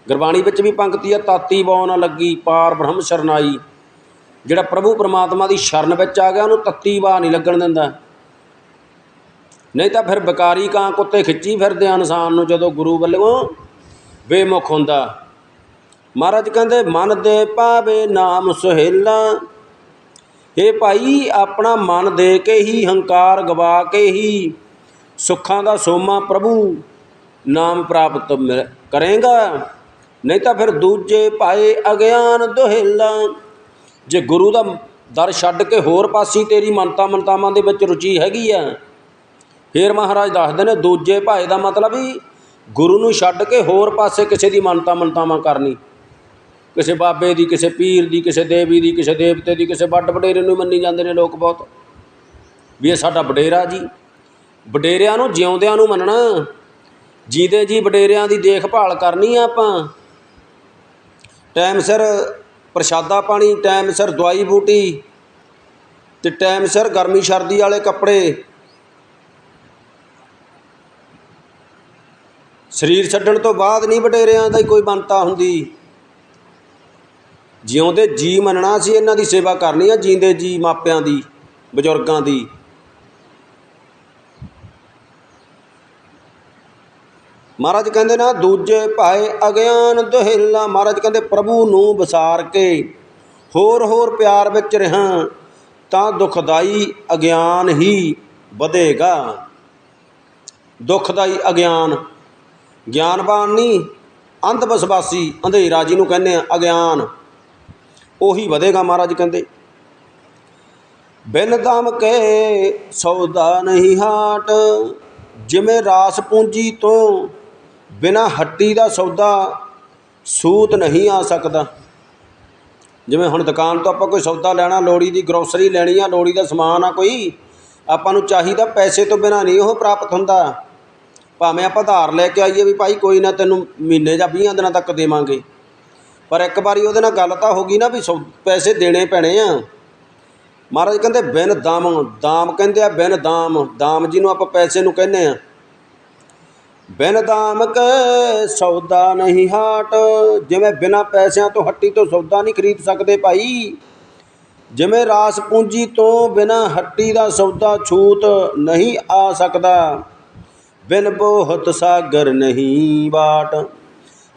ਗੁਰਬਾਣੀ ਵਿੱਚ ਵੀ ਪੰਕਤੀ ਆ, ਤਾਤੀ ਬਉ ਨਾ ਲੱਗੀ, ਪਾਰ ਬ੍ਰਹਮ ਸ਼ਰਨਾਈ ਜਿਹੜਾ ਪ੍ਰਭੂ ਪ੍ਰਮਾਤਮਾ ਦੀ ਸ਼ਰਨ ਵਿੱਚ ਆ ਗਿਆ, ਉਹਨੂੰ ਤੱਤੀ ਵਾ ਨਹੀਂ ਲੱਗਣ ਦਿੰਦਾ। ਨਹੀਂ ਤਾਂ ਫਿਰ ਬਕਾਰੀ ਕਾਂ ਕੁੱਤੇ ਖਿੱਚੀ ਫਿਰਦੇ ਆ ਇਨਸਾਨ ਨੂੰ ਜਦੋਂ ਗੁਰੂ ਵੱਲੋਂ ਬੇਮੁਖ ਹੁੰਦਾ। ਮਹਾਰਾਜ ਕਹਿੰਦੇ, ਮਨ ਦੇ ਪਾਵੇ ਨਾਮ ਸੁਹੇਲਾ ਇਹ ਭਾਈ, ਆਪਣਾ ਮਨ ਦੇ ਕੇ ਹੀ ਹੰਕਾਰ ਗਵਾ ਕੇ ਹੀ ਸੁੱਖਾਂ ਦਾ ਸੋਮਾ ਪ੍ਰਭੂ ਨਾਮ ਪ੍ਰਾਪਤ ਮਿਲ- ਕਰੇਗਾ। ਨਹੀਂ ਤਾਂ ਫਿਰ ਦੂਜੇ ਭਾਏ ਅਗਿਆਨ ਦੁਹੇਲਾ, ਜੇ ਗੁਰੂ ਦਾ ਦਰ ਛੱਡ ਕੇ ਹੋਰ ਪਾਸੇ ਤੇਰੀ ਮਨਤਾ ਮਨਤਾਵਾਂ ਦੇ ਵਿੱਚ ਰੁਚੀ ਹੈਗੀ ਆ। ਫਿਰ ਮਹਾਰਾਜ ਦੱਸਦੇ ਨੇ, ਦੂਜੇ ਭਾਏ ਦਾ ਮਤਲਬ ਹੀ ਗੁਰੂ ਨੂੰ ਛੱਡ ਕੇ ਹੋਰ ਪਾਸੇ ਕਿਸੇ ਦੀ ਮੰਨਤਾ ਮੰਤਾਵਾਂ ਕਰਨੀ। ਕਿਸੇ ਬਾਬੇ ਦੀ, ਕਿਸੇ ਪੀਰ ਦੀ, ਕਿਸੇ ਦੇਵੀ ਦੀ, ਕਿਸੇ ਦੇਵਤੇ ਦੀ, ਕਿਸੇ ਵੱਡ ਵਡੇਰੇ ਨੂੰ ਮੰਨੀ ਜਾਂਦੇ ਨੇ ਲੋਕ ਬਹੁਤ। ਵੀ ਇਹ ਸਾਡਾ ਵਡੇਰਾ ਜੀ। ਵਡੇਰਿਆਂ ਨੂੰ ਜਿਉਂਦਿਆਂ ਨੂੰ ਮੰਨਣਾ। ਜੀਦੇ ਜੀ ਵਡੇਰਿਆਂ ਦੀ ਦੇਖਭਾਲ ਕਰਨੀ ਆ ਆਪਾਂ। ਟਾਈਮ ਸਿਰ ਪ੍ਰਸ਼ਾਦਾ ਪਾਣੀ, ਟਾਈਮ ਸਿਰ ਦਵਾਈ ਬੂਟੀ ਤੇ ਟਾਈਮ ਸਿਰ ਗਰਮੀ, ਸਰਦੀ ਵਾਲੇ ਕੱਪੜੇ ਸਰੀਰ ਛੱਡਣ ਤੋਂ ਬਾਅਦ ਨਹੀਂ ਵਡੇਰਿਆਂ ਦਾ ਹੀ ਕੋਈ ਬੰਤਾ ਹੁੰਦੀ। ਜਿਉਂਦੇ ਜੀ ਮੰਨਣਾ ਸੀ, ਇਹਨਾਂ ਦੀ ਸੇਵਾ ਕਰਨੀ ਆ, ਜੀਂਦੇ ਜੀ ਮਾਪਿਆਂ ਦੀ, ਬਜ਼ੁਰਗਾਂ ਦੀ। ਮਹਾਰਾਜ ਕਹਿੰਦੇ ਨਾ, ਦੂਜੇ ਭਾਏ ਅਗਿਆਨ ਦੁਹੇਲਾ। ਮਹਾਰਾਜ ਕਹਿੰਦੇ, ਪ੍ਰਭੂ ਨੂੰ ਵਿਸਾਰ ਕੇ ਹੋਰ ਹੋਰ ਪਿਆਰ ਵਿੱਚ ਰਹਾਂ, ਤਾਂ ਦੁਖਦਾਈ ਅਗਿਆਨ ਹੀ ਵਧੇਗਾ। ਦੁਖਦਾਈ ਅਗਿਆਨ ਗਿਆਨਵਾਨ ਨਹੀਂ ਅੰਧ ਵਿਸ਼ਵਾਸੀ ਅੰਧੇਰਾ ਜਿਹਨੂੰ ਕਹਿੰਦੇ ਆ, ਅਗਿਆਨ। ਉਹੀ ਵਧੇਗਾ ਮਹਾਰਾਜ ਕਹਿੰਦੇ। ਬਿਨ ਦਮ ਕੇ ਸੌਦਾ ਨਹੀਂ ਹਾਟ, ਜਿਵੇਂ ਰਾਸ ਪੂੰਜੀ ਤੋਂ ਬਿਨਾ ਹੱਟੀ ਦਾ ਸੌਦਾ ਸੂਤ ਨਹੀਂ ਆ ਸਕਦਾ। ਜਿਵੇਂ ਹੁਣ ਦੁਕਾਨ ਤੋਂ ਆਪਾਂ ਕੋਈ ਸੌਦਾ ਲੈਣਾ ਲੋੜੀ ਦੀ ਗਰੋਸਰੀ ਲੈਣੀ ਆ ਲੋੜੀ ਦਾ ਸਮਾਨ ਆ ਕੋਈ, ਆਪਾਂ ਨੂੰ ਚਾਹੀਦਾ ਪੈਸੇ ਤੋਂ ਬਿਨਾ ਨਹੀਂ ਉਹ ਪ੍ਰਾਪਤ ਹੁੰਦਾ। ਭਾਵੇਂ ਆਪਾਂ ਧਾਰ ਲੈ ਕੇ ਆਈਏ ਵੀ ਭਾਈ ਕੋਈ ਨਾ ਤੈਨੂੰ ਮਹੀਨੇ ਜਾਂ 20 ਦਿਨਾਂ ਤੱਕ ਦੇਵਾਂਗੇ। ਪਰ ਇੱਕ ਵਾਰੀ ਉਹਦੇ ਨਾਲ ਗੱਲ ਤਾਂ ਹੋ ਗਈ ਨਾ ਵੀ ਸੌ ਪੈਸੇ ਦੇਣੇ ਪੈਣੇ ਆ। ਮਹਾਰਾਜ ਕਹਿੰਦੇ, ਬਿਨ ਦਾਮ ਦਾਮ ਕਹਿੰਦੇ ਆ, ਬਿਨ ਦਾਮ ਦਾਮ ਜਿਹਨੂੰ ਆਪਾਂ ਪੈਸੇ ਨੂੰ ਕਹਿੰਦੇ ਆ। ਬਿਨ ਦਾਮ ਕੈ ਸੌਦਾ ਨਹੀਂ ਹਾਟ। ਜਿਵੇਂ ਬਿਨਾ ਪੈਸਿਆਂ ਤੋਂ ਹੱਟੀ ਤੋਂ ਸੌਦਾ ਨਹੀਂ ਖਰੀਦ ਸਕਦੇ ਭਾਈ। ਜਿਵੇਂ ਰਾਸ ਪੂੰਜੀ ਤੋਂ ਬਿਨਾ ਹੱਟੀ ਦਾ ਸੌਦਾ ਛੂਤ ਨਹੀਂ ਆ ਸਕਦਾ। ਬਿਨ ਬੋਹਤ ਸਾਗਰ ਨਹੀਂ ਬਾਟ।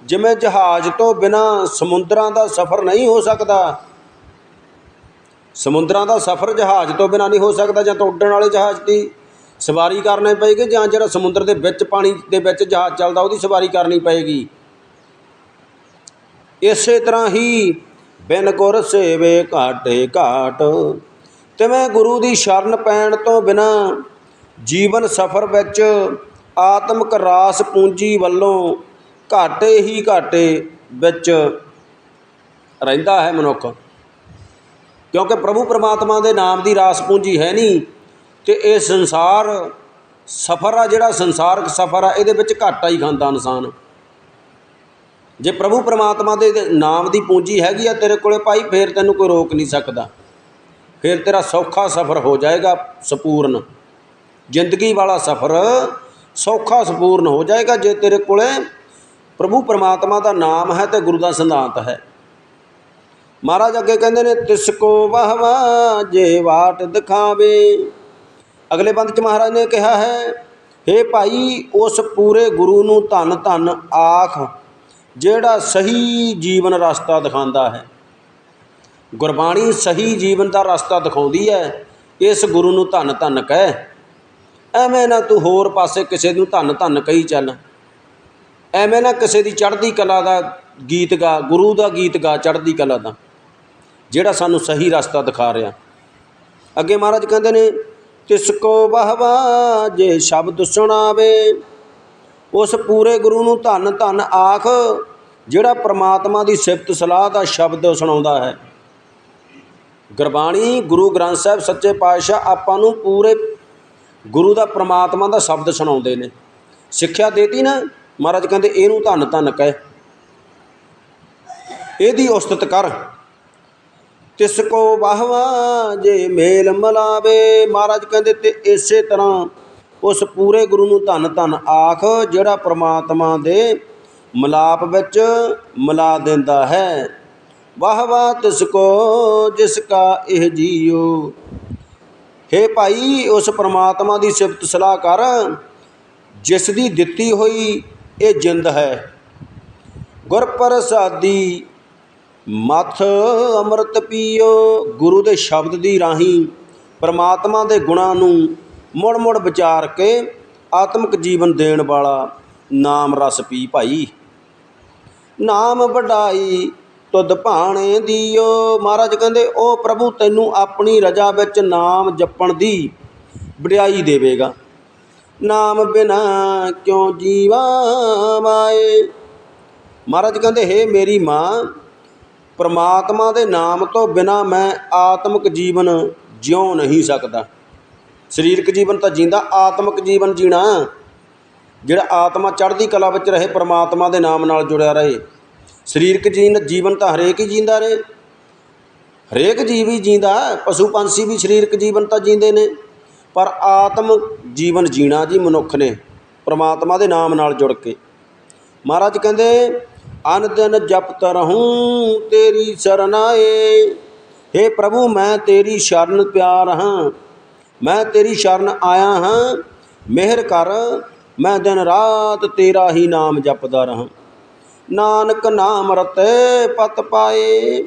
ਜਿਵੇਂ ਜਹਾਜ਼ ਤੋਂ ਬਿਨਾ ਸਮੁੰਦਰਾਂ ਦਾ ਸਫ਼ਰ ਨਹੀਂ ਹੋ ਸਕਦਾ, ਸਮੁੰਦਰਾਂ ਦਾ ਸਫ਼ਰ ਜਹਾਜ਼ ਤੋਂ ਬਿਨਾ ਨਹੀਂ ਹੋ ਸਕਦਾ ਜਾਂ ਤਾਂ ਉੱਡਣ ਵਾਲੇ ਜਹਾਜ਼ ਦੀ ਸਵਾਰੀ ਕਰਨੀ ਪਏਗੀ ਜਾਂ ਜਿਹੜਾ ਸਮੁੰਦਰ ਦੇ ਵਿੱਚ, ਪਾਣੀ ਦੇ ਵਿੱਚ ਜਹਾਜ਼ ਚੱਲਦਾ ਉਹਦੀ ਸਵਾਰੀ ਕਰਨੀ ਪਏਗੀ। ਇਸੇ ਤਰ੍ਹਾਂ ਹੀ ਬਿਨ ਗੁਰ ਸੇਵੇ ਘਾਟੇ ਘਾਟ। ਤਿਵੇਂ ਗੁਰੂ ਦੀ ਸ਼ਰਨ ਪੈਣ ਤੋਂ ਬਿਨਾ ਜੀਵਨ ਸਫਰ ਵਿੱਚ ਆਤਮਿਕ ਰਾਸ ਪੂੰਜੀ ਵੱਲੋਂ ਘਾਟੇ ਹੀ ਘਾਟੇ ਵਿੱਚ ਰਹਿੰਦਾ ਹੈ ਮਨੁੱਖ। ਕਿਉਂਕਿ ਪ੍ਰਭੂ ਪਰਮਾਤਮਾ ਦੇ ਨਾਮ ਦੀ ਰਾਸ ਪੂੰਜੀ ਹੈ ਨਹੀਂ, ਤੇ ਇਹ ਸੰਸਾਰ ਸਫਰ ਆ, ਜਿਹੜਾ ਸੰਸਾਰਕ ਸਫਰ ਆ, ਇਹਦੇ ਵਿੱਚ ਘਾਟਾ ਹੀ ਖਾਂਦਾ ਇਨਸਾਨ। ਜੇ ਪ੍ਰਭੂ ਪਰਮਾਤਮਾ ਦੇ ਨਾਮ ਦੀ ਪੂੰਜੀ ਹੈਗੀ ਆ ਤੇਰੇ ਕੋਲੇ, ਭਾਈ ਫੇਰ ਤੈਨੂੰ ਕੋਈ ਰੋਕ ਨਹੀਂ ਸਕਦਾ। ਫਿਰ ਤੇਰਾ ਸੌਖਾ ਸਫਰ ਹੋ ਜਾਏਗਾ ਸੰਪੂਰਨ। ਜ਼ਿੰਦਗੀ ਵਾਲਾ ਸਫਰ ਸੌਖਾ ਸੰਪੂਰਨ ਹੋ ਜਾਏਗਾ ਜੇ ਤੇਰੇ ਕੋਲੇ ਪ੍ਰਭੂ ਪਰਮਾਤਮਾ ਦਾ ਨਾਮ ਹੈ ਤੇ ਗੁਰੂ ਦਾ ਸਿਧਾਂਤ ਹੈ। ਮਹਾਰਾਜ ਅੱਗੇ ਕਹਿੰਦੇ ਨੇ, ਤਿਸ ਕੋ ਵਹਵਾ ਜੇ ਵਾਟ ਦਿਖਾਵੇ। ਅਗਲੇ ਬੰਦ ਚ ਮਹਾਰਾਜ ਨੇ ਕਿਹਾ ਹੈ हे ਭਾਈ, ਉਸ ਪੂਰੇ ਗੁਰੂ ਨੂੰ ਧੰਨ ਧੰਨ ਆਖ, ਜਿਹੜਾ ਸਹੀ ਜੀਵਨ ਰਸਤਾ ਦਿਖਾਉਂਦਾ ਹੈ। ਗੁਰਬਾਣੀ ਸਹੀ ਜੀਵਨ ਦਾ ਰਸਤਾ ਦਿਖਾਉਂਦੀ ਹੈ, ਇਸ ਗੁਰੂ ਨੂੰ ਧੰਨ ਧੰਨ ਕਹਿ। ਐਵੇਂ ਨਾ ਤੂੰ ਹੋਰ ਪਾਸੇ ਕਿਸੇ ਨੂੰ ਧੰਨ ਧੰਨ ਕਹੀ ਚੱਲ। ਐਵੇਂ ਨਾ ਕਿਸੇ ਦੀ ਚੜ੍ਹਦੀ ਕਲਾ ਦਾ ਗੀਤ ਗਾ, ਗੁਰੂ ਦਾ ਗੀਤ ਗਾ, ਚੜ੍ਹਦੀ ਕਲਾ ਦਾ, ਜਿਹੜਾ ਸਾਨੂੰ ਸਹੀ ਰਸਤਾ ਦਿਖਾ ਰਿਹਾ। ਅੱਗੇ ਮਹਾਰਾਜ ਕਹਿੰਦੇ ਨੇ, ਤਿਸ ਕੋ ਬਹਵਾ ਜੇ ਸ਼ਬਦ ਸੁਣਾਵੇ, ਉਸ ਪੂਰੇ ਗੁਰੂ ਨੂੰ ਧੰਨ ਧੰਨ ਆਖ, ਜਿਹੜਾ ਪ੍ਰਮਾਤਮਾ ਦੀ ਸਿਫਤ ਸਲਾਹ ਦਾ ਸ਼ਬਦ ਸੁਣਾਉਂਦਾ ਹੈ। ਗੁਰਬਾਣੀ ਗੁਰੂ ਗ੍ਰੰਥ ਸਾਹਿਬ ਸੱਚੇ ਪਾਤਸ਼ਾਹ ਆਪਾਂ ਨੂੰ ਪੂਰੇ ਗੁਰੂ ਦਾ ਪ੍ਰਮਾਤਮਾ ਦਾ ਸ਼ਬਦ ਸੁਣਾਉਂਦੇ ਨੇ। ਸਿੱਖਿਆ ਦੇਤੀ ਨਾ, ਮਹਾਰਾਜ ਕਹਿੰਦੇ, ਇਹਨੂੰ ਧੰਨ ਧੰਨ ਕਹਿ। ਇਹਦੀ ਉਸਤਤ ਕਰ। ਤਿਸ ਕੋ ਵਾਹਵਾ ਜੇ ਮੇਲ ਮਲਾਵੇ, ਮਹਾਰਾਜ ਕਹਿੰਦੇ, ਤੇ ਇਸੇ ਤਰ੍ਹਾਂ ਉਸ ਪੂਰੇ ਗੁਰੂ ਨੂੰ ਧੰਨ ਧੰਨ ਆਖ, ਜਿਹੜਾ ਪ੍ਰਮਾਤਮਾ ਦੇ ਮਲਾਪ ਵਿੱਚ ਮਿਲਾ ਦਿੰਦਾ ਹੈ। ਵਾਹ ਤਿਸ ਕੋ, ਜਿਸ ਕਾ ਇਹ ਜੀਉ ਹੇ ਭਾਈ, ਉਸ ਪ੍ਰਮਾਤਮਾ ਦੀ ਸਿਫਤ ਸਲਾਹ ਕਰ। ਜਿਸ ਦੀ ਦਿੱਤੀ ਹੋਈ ਇਹ ਜਿੰਦ ਹੈ। ਗੁਰ ਪ੍ਰਸਾਦੀ, ਮਥ ਅੰਮ੍ਰਿਤ ਪੀਓ। ਗੁਰੂ ਦੇ ਸ਼ਬਦ ਦੀ ਰਾਹੀਂ ਪ੍ਰਮਾਤਮਾ ਦੇ ਗੁਣਾਂ ਨੂੰ ਮੁੜ ਮੁੜ ਵਿਚਾਰ ਕੇ ਆਤਮਿਕ ਜੀਵਨ ਦੇਣ ਵਾਲਾ ਨਾਮ ਰਸ ਪੀ ਭਾਈ। ਨਾਮ ਵਡਾਈ ਤੁਧ ਭਾਣੇ ਦੀਓ। ਮਹਾਰਾਜ ਕਹਿੰਦੇ, ਉਹ ਪ੍ਰਭੂ, ਤੈਨੂੰ ਆਪਣੀ ਰਜਾ ਵਿੱਚ ਨਾਮ ਜਪਣ ਦੀ ਵਡਿਆਈ ਦੇਵੇਗਾ। ਨਾਮ ਬਿਨਾ ਕਿਉਂ ਜੀਵਾ ਮਾਏ? ਮਹਾਰਾਜ ਕਹਿੰਦੇ, ਹੇ ਮੇਰੀ ਮਾਂ, ਪਰਮਾਤਮਾ ਦੇ ਨਾਮ ਤੋਂ ਬਿਨਾ ਮੈਂ ਆਤਮਿਕ ਜੀਵਨ ਜਿਉ ਨਹੀਂ ਸਕਦਾ। ਸਰੀਰਕ ਜੀਵਨ ਤਾਂ ਜੀਂਦਾ, ਆਤਮਿਕ ਜੀਵਨ ਜੀਣਾ। ਜਿਹੜਾ ਆਤਮਾ ਚੜ੍ਹਦੀ ਕਲਾ ਵਿੱਚ ਰਹੇ, ਪਰਮਾਤਮਾ ਦੇ ਨਾਮ ਨਾਲ ਜੁੜਿਆ ਰਹੇ। ਸਰੀਰਕ ਜੀਨ ਜੀਵਨ ਤਾਂ ਹਰੇਕ ਹੀ ਜੀਂਦਾ ਰਹੇ। ਹਰੇਕ ਜੀਵ ਹੀ ਜੀਂਦਾ, ਪਸ਼ੂ ਪੰਛੀ ਵੀ ਸਰੀਰਕ ਜੀਵਨ ਤਾਂ ਜੀਂਦੇ ਨੇ। ਪਰ ਆਤਮ ਜੀਵਨ ਜੀਣਾ ਜੀ ਮਨੁੱਖ ਨੇ, ਪ੍ਰਮਾਤਮਾ ਦੇ ਨਾਮ ਨਾਲ ਜੁੜ ਕੇ। ਮਹਾਰਾਜ ਕਹਿੰਦੇ, ਅਨ ਦਿਨ ਜਪਤ ਰਹੂੰ ਤੇਰੀ ਸਰਨਾਏ। हे ਪ੍ਰਭੂ, ਮੈਂ ਤੇਰੀ ਸ਼ਰਨ ਪਿਆਰ ਹਾਂ। ਮੈਂ ਤੇਰੀ ਸ਼ਰਨ ਆਇਆ ਹਾਂ। ਮਿਹਰ ਕਰ, ਮੈਂ ਦਿਨ ਰਾਤ ਤੇਰਾ ਹੀ ਨਾਮ ਜਪਦਾ ਰਹਾ। ਨਾਨਕ ਨਾਮ ਰਤੇ ਪਤ ਪਾਏ।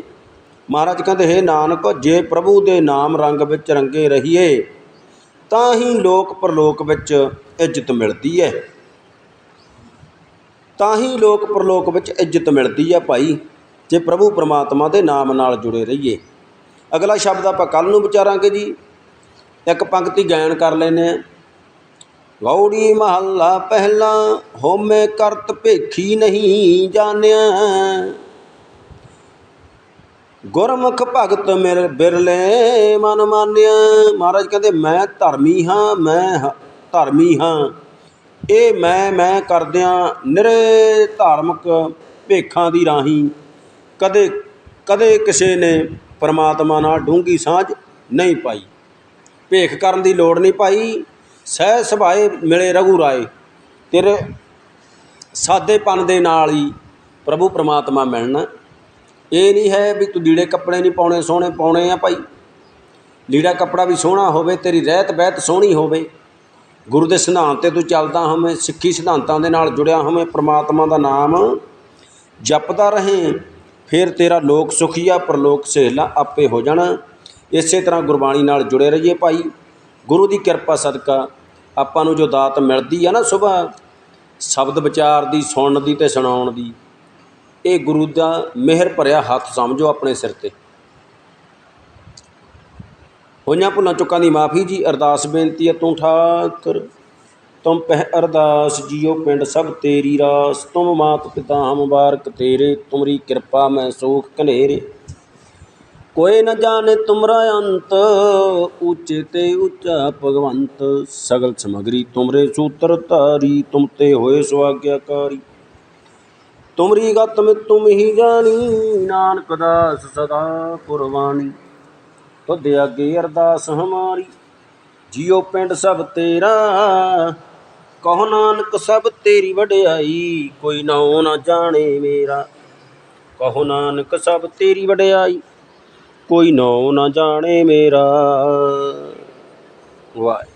ਮਹਾਰਾਜ ਕਹਿੰਦੇ, ਹੈ ਨਾਨਕ, ਜੇ ਪ੍ਰਭੂ ਦੇ ਨਾਮ ਰੰਗ ਵਿੱਚ ਰੰਗੇ ਰਹੀਏ, ਤਾਂ ਹੀ ਲੋਕ ਪਰਲੋਕ ਵਿੱਚ ਇੱਜ਼ਤ ਮਿਲਦੀ ਹੈ ਤਾਂ ਹੀ ਲੋਕ ਪਰਲੋਕ ਵਿੱਚ ਇੱਜ਼ਤ ਮਿਲਦੀ ਹੈ ਭਾਈ, ਜੇ ਪ੍ਰਭੂ ਪਰਮਾਤਮਾ ਦੇ ਨਾਮ ਨਾਲ ਜੁੜੇ ਰਹੀਏ। ਅਗਲਾ ਸ਼ਬਦ ਆਪਾਂ ਕੱਲ ਨੂੰ ਵਿਚਾਰਾਂਗੇ ਜੀ। ਇੱਕ ਪੰਕਤੀ ਗਾਇਨ ਕਰ ਲੈਨੇ ਆ ਗੌੜੀ ਮਹੱਲਾ ਪਹਿਲਾ ਹੋਮੇ ਕਰਤ ਭੇਖੀ ਨਹੀਂ ਜਾਣਿਆ। ਗੁਰਮੁਖ ਭਗਤ ਮੇਰੇ ਬਿਰਲੇ ਮਨ ਮਾਨਿਆ। ਮਹਾਰਾਜ ਕਹਿੰਦੇ, ਮੈਂ ਧਰਮੀ ਹਾਂ, ਮੈਂ ਧਰਮੀ ਹਾਂ। ਇਹ ਮੈਂ ਮੈਂ ਕਰਦਿਆਂ ਨਿਰੇ ਧਾਰਮਿਕ ਭੇਖਾਂ ਦੀ ਰਾਹੀਂ। ਕਦੇ ਕਦੇ ਕਿਸੇ ਨੇ ਪਰਮਾਤਮਾ ਨਾਲ ਡੂੰਗੀ ਸਾਂਝ ਨਹੀਂ ਪਾਈ। ਭੇਖ ਕਰਨ ਦੀ ਲੋੜ ਨਹੀਂ ਪਾਈ। ਸਹਿ ਸੁਭਾਏ ਮਿਲੇ ਰਘੂ ਰਾਏ, ਤੇਰੇ ਸਾਦੇਪਨ ਦੇ ਨਾਲ ਹੀ ਪ੍ਰਭੂ ਪ੍ਰਮਾਤਮਾ ਮਿਲਣਾ। ਇਹ ਨਹੀਂ ਹੈ ਵੀ ਤੂੰ ਲੀੜੇ ਕੱਪੜੇ ਨਹੀਂ ਪਾਉਣੇ, ਸੋਹਣੇ ਪਾਉਣੇ ਆ ਭਾਈ। ਲੀੜਾ ਕੱਪੜਾ ਵੀ ਸੋਹਣਾ ਹੋਵੇ, ਤੇਰੀ ਰਹਿਤ ਬਹਿਤ ਸੋਹਣੀ ਹੋਵੇ। ਗੁਰੂ ਦੇ ਸਿਧਾਂਤ ਤੇ ਤੂੰ ਚੱਲਦਾ ਹੋਵੇਂ, ਸਿੱਖੀ ਸਿਧਾਂਤਾਂ ਦੇ ਨਾਲ ਜੁੜਿਆ ਹੋਵੇਂ, ਪ੍ਰਮਾਤਮਾ ਦਾ ਨਾਮ ਜਪਦਾ ਰਹੇ, ਫਿਰ ਤੇਰਾ ਲੋਕ ਸੁਖੀਆ ਪਰਲੋਕ ਸਹੇਲਾ ਆਪੇ ਹੋ ਜਾਣਾ। ਇਸੇ ਤਰ੍ਹਾਂ ਗੁਰਬਾਣੀ ਨਾਲ ਜੁੜੇ ਰਹੀਏ ਭਾਈ। ਗੁਰੂ ਦੀ ਕਿਰਪਾ ਸਦਕਾ ਆਪਾਂ ਨੂੰ ਜੋ ਦਾਤ ਮਿਲਦੀ ਆ ਨਾ ਸਵੇਰ ਸ਼ਬਦ ਵਿਚਾਰ ਦੀ, ਸੁਣਨ ਦੀ ਤੇ ਸੁਣਾਉਣ ਦੀ, ਇਹ ਗੁਰੂ ਦਾ ਮਿਹਰ ਭਰਿਆ ਹੱਥ ਸਮਝੋ ਆਪਣੇ ਸਿਰ ਤੇ। ਹੋਈਆਂ ਭੁੱਲਾਂ ਚੁੱਕਾਂ ਦੀ ਮਾਫੀ ਜੀ, ਅਰਦਾਸ ਬੇਨਤੀ ਹੈ, ਤੂੰ ਠਾਕਰ, ਤੁਮ ਪਹਿ ਅਰਦਾਸ ਜੀਓ ਪਿੰਡ ਸਭ ਤੇਰੀ ਰਾਸ, ਤੁਮ ਮਾਤ ਪਿਤਾ ਹਮ ਮੁਬਾਰਕ ਤੇਰੇ, ਤੁਮਰੀ ਕਿਰਪਾ ਮੈਂ ਸੋਖ ਕਨੇਰੇ ਕੋਈ ਨ ਜਾਣੇ ਤੁਮਰਾ ਅੰਤ, ਉੱਚੇ ਤੇ ਉੱਚਾ ਭਗਵੰਤ। ਸਗਲ ਸਮਗਰੀ ਤੁਮਰੇ ਸੂਤਰ ਧਾਰੀ, ਤੁਮ ਤੇ ਹੋਏ ਸੁਆਗਿਆਕਾਰੀ। ਤੁਮਰੀ ਗਤ ਮੈਂ ਤੁਮ ਹੀ ਜਾਣੀ, ਨਾਨਕ ਦਾਸ ਸਦਾ ਪੁਰਵਾਣੀ। ਤੁਧ ਅੱਗੇ ਅਰਦਾਸ ਹਮਾਰੀ ਜੀਓ ਪਿੰਡ ਸਭ ਤੇਰਾ। ਕਹੋ ਨਾਨਕ ਸਭ ਤੇਰੀ ਵਡਿਆਈ, ਕੋਈ ਨਾਉ ਨਾ ਜਾਣੇ ਮੇਰਾ। ਕਹੋ ਨਾਨਕ ਸਭ ਤੇਰੀ ਵਡਿਆਈ ਕੋਈ ਨੌ ਨਾ ਜਾਣੇ ਮੇਰਾ। ਵਾਹਿ